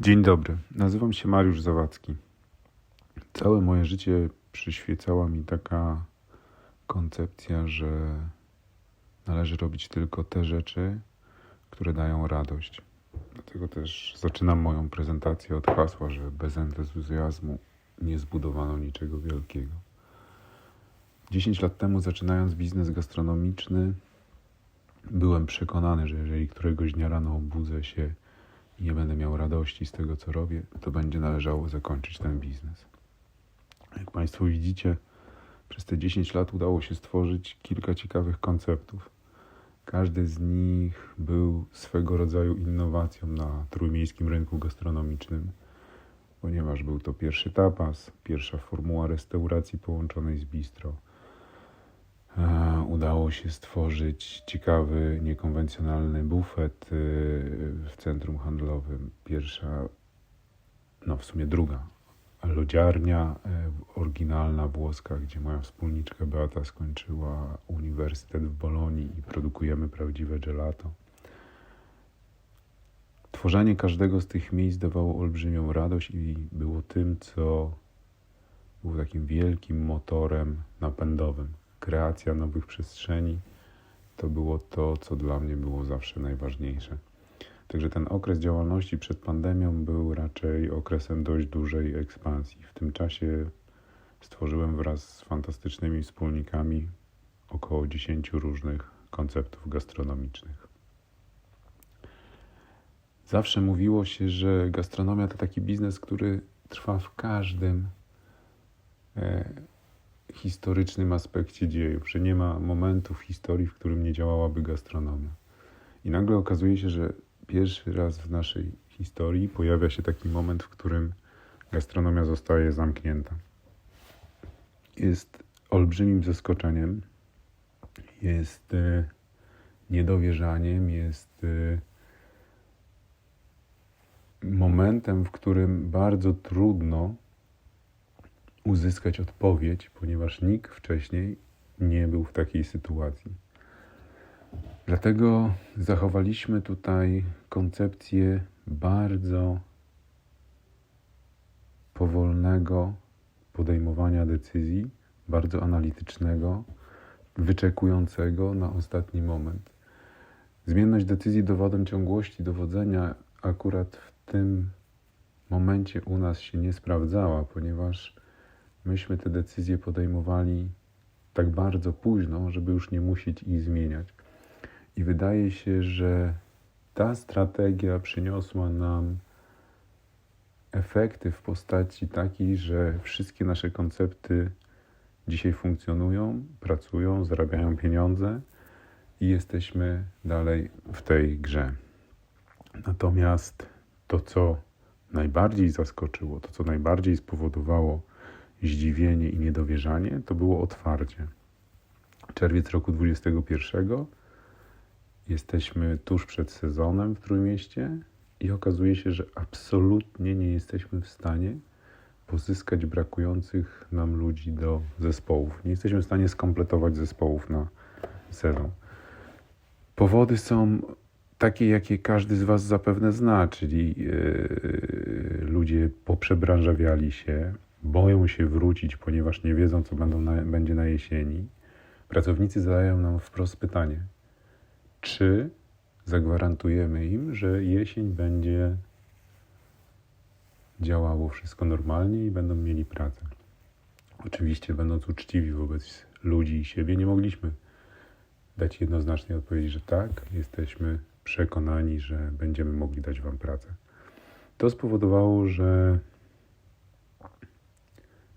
Dzień dobry, nazywam się Mariusz Zawadzki. Całe moje życie przyświecała mi taka koncepcja, że należy robić tylko te rzeczy, które dają radość. Dlatego też zaczynam moją prezentację od hasła, że bez entuzjazmu nie zbudowano niczego wielkiego. 10 lat temu, zaczynając biznes gastronomiczny, byłem przekonany, że jeżeli któregoś dnia rano obudzę się i nie będę miał radości z tego, co robię, to będzie należało zakończyć ten biznes. Jak Państwo widzicie, przez te 10 lat udało się stworzyć kilka ciekawych konceptów. Każdy z nich był swego rodzaju innowacją na trójmiejskim rynku gastronomicznym, ponieważ był to pierwszy tapas, pierwsza formuła restauracji połączonej z bistro. E, Udało się stworzyć ciekawy, niekonwencjonalny bufet y, w centrum handlowym. Pierwsza, no w sumie druga, lodziarnia e, oryginalna włoska, gdzie moja wspólniczka Beata skończyła uniwersytet w Bolonii i produkujemy prawdziwe gelato. Tworzenie każdego z tych miejsc dawało olbrzymią radość i było tym, co było takim wielkim motorem napędowym. Kreacja nowych przestrzeni to było to, co dla mnie było zawsze najważniejsze. Także ten okres działalności przed pandemią był raczej okresem dość dużej ekspansji. W tym czasie stworzyłem wraz z fantastycznymi wspólnikami około 10 różnych konceptów gastronomicznych. Zawsze mówiło się, że gastronomia to taki biznes, który trwa w każdym e, historycznym aspekcie dziejów, że nie ma momentu w historii, w którym nie działałaby gastronomia. I nagle okazuje się, że pierwszy raz w naszej historii pojawia się taki moment, w którym gastronomia zostaje zamknięta. Jest olbrzymim zaskoczeniem, jest e, niedowierzaniem, jest e, momentem, w którym bardzo trudno uzyskać odpowiedź, ponieważ nikt wcześniej nie był w takiej sytuacji. Dlatego zachowaliśmy tutaj koncepcję bardzo powolnego podejmowania decyzji, bardzo analitycznego, wyczekującego na ostatni moment. Zmienność decyzji dowodem ciągłości dowodzenia akurat w tym momencie u nas się nie sprawdzała, ponieważ myśmy te decyzje podejmowali tak bardzo późno, żeby już nie musieć ich zmieniać. I wydaje się, że ta strategia przyniosła nam efekty w postaci takiej, że wszystkie nasze koncepty dzisiaj funkcjonują, pracują, zarabiają pieniądze i jesteśmy dalej w tej grze. Natomiast to, co najbardziej zaskoczyło, to, co najbardziej spowodowało zdziwienie i niedowierzanie, to było otwarcie. Czerwiec roku 2021 jesteśmy tuż przed sezonem w Trójmieście i okazuje się, że absolutnie nie jesteśmy w stanie pozyskać brakujących nam ludzi do zespołów. Nie jesteśmy w stanie skompletować zespołów na sezon. Powody są takie, jakie każdy z Was zapewne zna, czyli yy, ludzie poprzebranżawiali się, boją się wrócić, ponieważ nie wiedzą, co będą na, będzie na jesieni. Pracownicy zadają nam wprost pytanie, czy zagwarantujemy im, że jesień będzie działało wszystko normalnie i będą mieli pracę. Oczywiście, będąc uczciwi wobec ludzi i siebie, nie mogliśmy dać jednoznacznej odpowiedzi, że tak, jesteśmy przekonani, że będziemy mogli dać Wam pracę. To spowodowało, że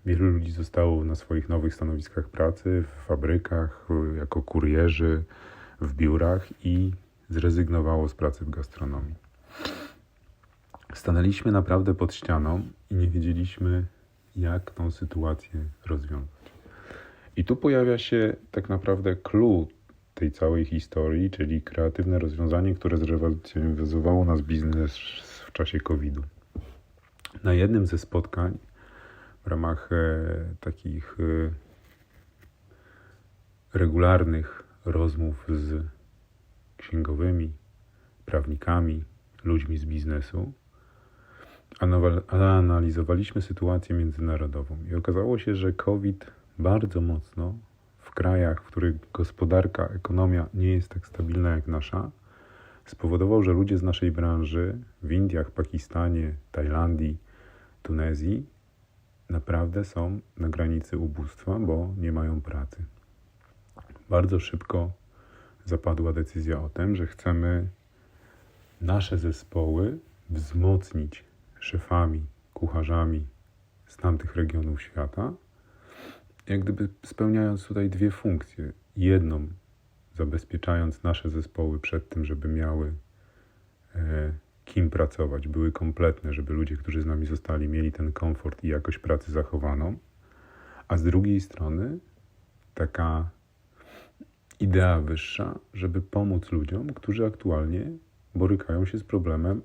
wielu ludzi zostało na swoich nowych stanowiskach pracy, w fabrykach, jako kurierzy, w biurach i zrezygnowało z pracy w gastronomii. Stanęliśmy naprawdę pod ścianą i nie wiedzieliśmy, jak tą sytuację rozwiązać. I tu pojawia się tak naprawdę clue tej całej historii, czyli kreatywne rozwiązanie, które zrewolucjonizowało nas biznes w czasie COVID-u. Na jednym ze spotkań w ramach e, takich e, regularnych rozmów z księgowymi, prawnikami, ludźmi z biznesu, analizowaliśmy sytuację międzynarodową i okazało się, że COVID bardzo mocno w krajach, w których gospodarka, ekonomia nie jest tak stabilna jak nasza, spowodował, że ludzie z naszej branży w Indiach, Pakistanie, Tajlandii, Tunezji naprawdę są na granicy ubóstwa, bo nie mają pracy. Bardzo szybko zapadła decyzja o tym, że chcemy nasze zespoły wzmocnić szefami, kucharzami z tamtych regionów świata, jak gdyby spełniając tutaj dwie funkcje. Jedną, zabezpieczając nasze zespoły przed tym, żeby miały e, kim pracować, były kompletne, żeby ludzie, którzy z nami zostali, mieli ten komfort i jakość pracy zachowaną, a z drugiej strony taka idea wyższa, żeby pomóc ludziom, którzy aktualnie borykają się z problemem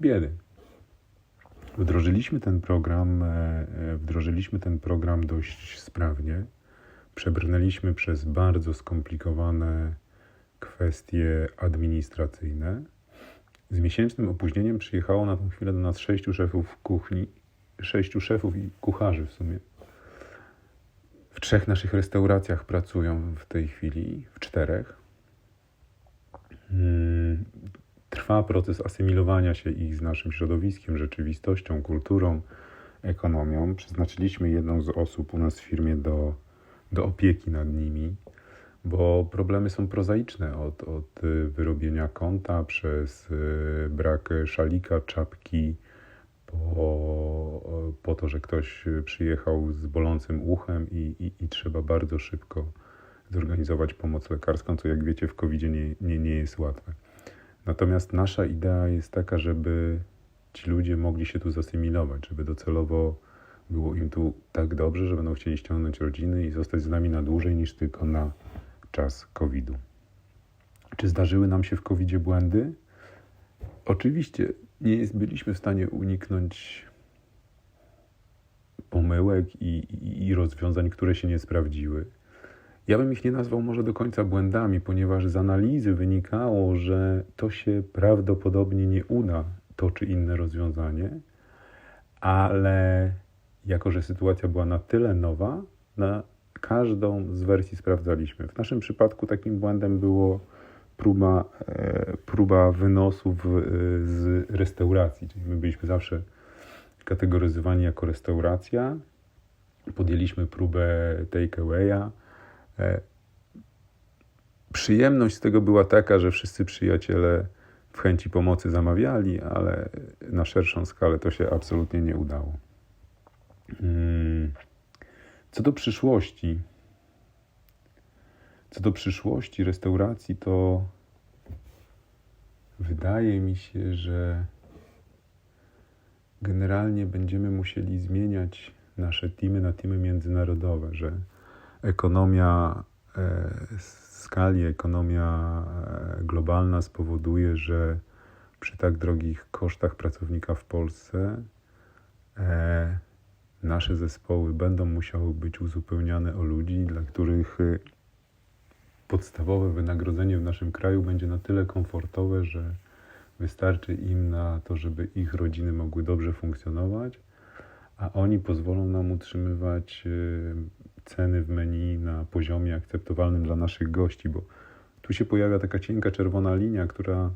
biedy. Wdrożyliśmy ten program, e, e, wdrożyliśmy ten program dość sprawnie. Przebrnęliśmy przez bardzo skomplikowane kwestie administracyjne. Z miesięcznym opóźnieniem przyjechało na tę chwilę do nas sześciu szefów kuchni, sześciu szefów i kucharzy w sumie. W trzech naszych restauracjach pracują w tej chwili, w czterech. Mm, Trwa proces asymilowania się ich z naszym środowiskiem, rzeczywistością, kulturą, ekonomią. Przeznaczyliśmy jedną z osób u nas w firmie do, do opieki nad nimi, bo problemy są prozaiczne od, od y, wyrobienia konta przez y, brak szalika, czapki, po, po to, że ktoś przyjechał z bolącym uchem i, i, i trzeba bardzo szybko zorganizować pomoc lekarską, co jak wiecie w covid nie, nie, nie jest łatwe. Natomiast nasza idea jest taka, żeby ci ludzie mogli się tu zasymilować, żeby docelowo było im tu tak dobrze, że będą chcieli ściągnąć rodziny i zostać z nami na dłużej niż tylko na czas COVID-u. Czy zdarzyły nam się w COVID błędy? Oczywiście nie byliśmy w stanie uniknąć pomyłek i, i, i rozwiązań, które się nie sprawdziły. Ja bym ich nie nazwał może do końca błędami, ponieważ z analizy wynikało, że to się prawdopodobnie nie uda, to czy inne rozwiązanie, ale jako, że sytuacja była na tyle nowa, na każdą z wersji sprawdzaliśmy. W naszym przypadku takim błędem było próba, e, próba wynosów e, z restauracji, czyli my byliśmy zawsze kategoryzowani jako restauracja. Podjęliśmy próbę takeawaya, E, przyjemność z tego była taka, że wszyscy przyjaciele w chęci pomocy zamawiali, ale na szerszą skalę to się absolutnie nie udało. Mm. Co do przyszłości, co do przyszłości restauracji, to wydaje mi się, że generalnie będziemy musieli zmieniać nasze teamy na teamy międzynarodowe, że ekonomia e, skali, ekonomia e, globalna spowoduje, że przy tak drogich kosztach pracownika w Polsce nasze zespoły będą musiały być uzupełniane o ludzi, dla których podstawowe wynagrodzenie w naszym kraju będzie na tyle komfortowe, że wystarczy im na to, żeby ich rodziny mogły dobrze funkcjonować, a oni pozwolą nam utrzymywać ceny w menu na poziomie akceptowalnym dla naszych gości, bo tu się pojawia taka cienka czerwona linia, która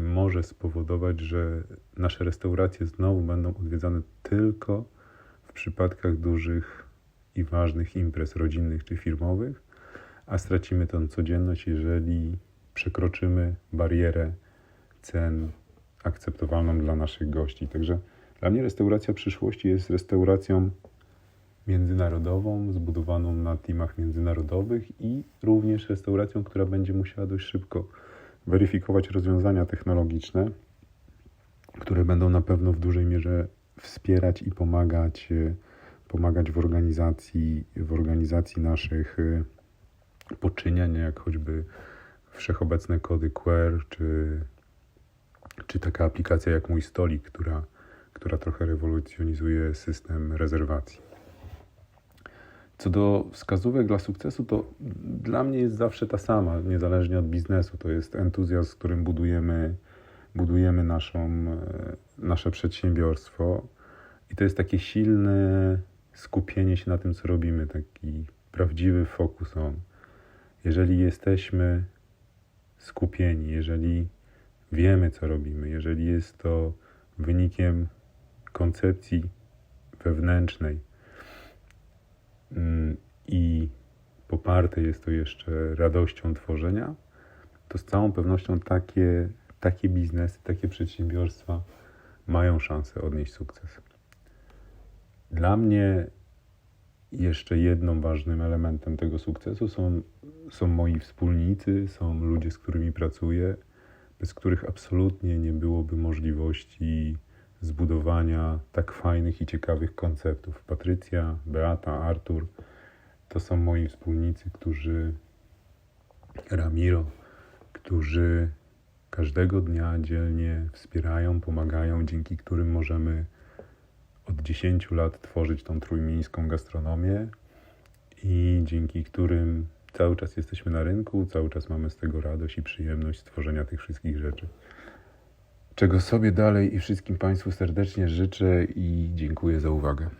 może spowodować, że nasze restauracje znowu będą odwiedzane tylko w przypadkach dużych i ważnych imprez rodzinnych czy firmowych, a stracimy tę codzienność, jeżeli przekroczymy barierę cen akceptowalną dla naszych gości. Także dla mnie restauracja przyszłości jest restauracją międzynarodową, zbudowaną na teamach międzynarodowych i również restauracją, która będzie musiała dość szybko weryfikować rozwiązania technologiczne, które będą na pewno w dużej mierze wspierać i pomagać, e, pomagać w organizacji, w organizacji naszych e, poczynień, jak choćby wszechobecne kody QR, czy, czy taka aplikacja jak Mój Stolik, która, która trochę rewolucjonizuje system rezerwacji. Co do wskazówek dla sukcesu, to dla mnie jest zawsze ta sama, niezależnie od biznesu. To jest entuzjazm, z którym budujemy budujemy naszą, e, nasze przedsiębiorstwo i to jest takie silne skupienie się na tym, co robimy, taki prawdziwy fokus on. Jeżeli jesteśmy skupieni, jeżeli wiemy, co robimy, jeżeli jest to wynikiem koncepcji wewnętrznej i poparte jest to jeszcze radością tworzenia, to z całą pewnością takie, takie biznesy, takie przedsiębiorstwa mają szansę odnieść sukces. Dla mnie jeszcze jednym ważnym elementem tego sukcesu są, są moi wspólnicy, są ludzie, z którymi pracuję, bez których absolutnie nie byłoby możliwości zbudowania tak fajnych i ciekawych konceptów. Patrycja, Beata, Artur to są moi wspólnicy, którzy Ramiro, którzy każdego dnia dzielnie wspierają, pomagają, dzięki którym możemy od 10 lat tworzyć tą trójmiejską gastronomię i dzięki którym cały czas jesteśmy na rynku, cały czas mamy z tego radość i przyjemność stworzenia tych wszystkich rzeczy. Czego sobie dalej i wszystkim Państwu serdecznie życzę i dziękuję za uwagę.